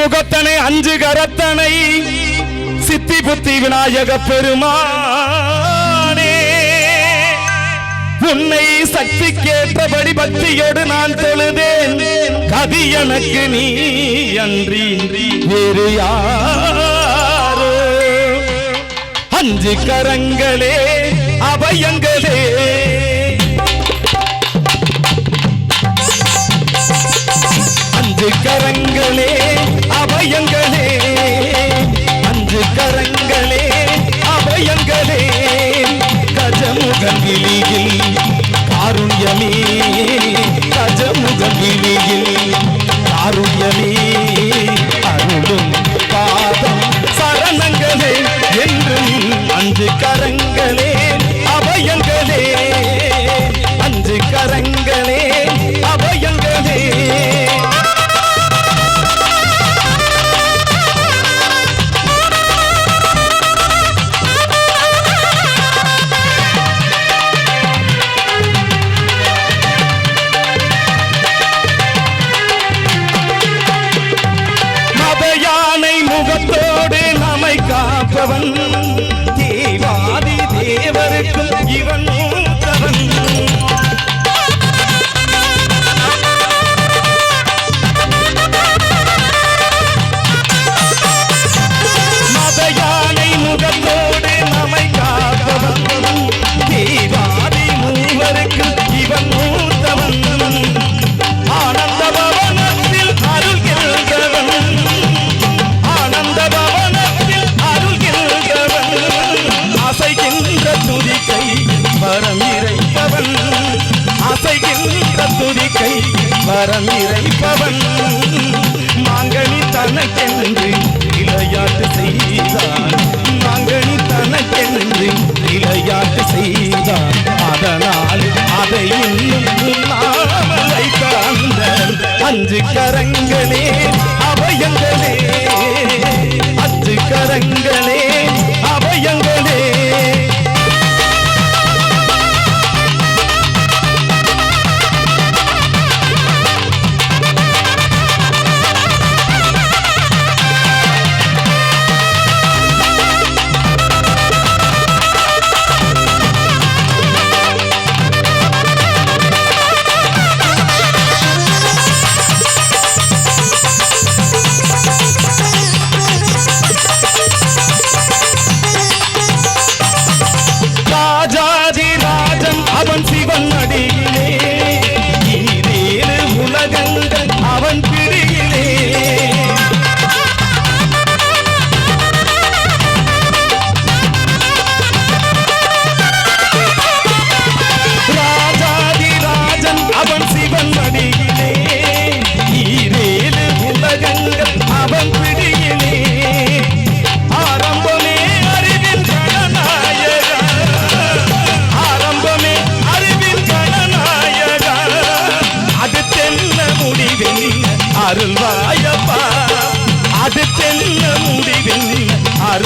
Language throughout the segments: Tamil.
முகத்தனை அஞ்சு கரத்தனை சித்தி புத்தி விநாயக பெருமானே. உன்னை சக்தி கேட்டபடி பக்தியோடு நான் தொழுதேன். கதி எனக்கு நீ அன்றி வேறு யாரோ. அஞ்சு கரங்களே அபயங்களே காப்பவன். தேவாதி தேவருக்கும் இவன் கரம் இறைப்பவன். மாங்கனி தனக்கென்று விளையாட்டு செய்தான் மாங்கனி தனக்கென்று விளையாட்டு செய்தான் அதனால் அதை அந்த அஞ்சு கரங்களே அபயங்களே. அஞ்சு கரங்களே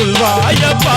உள்வாயப்பா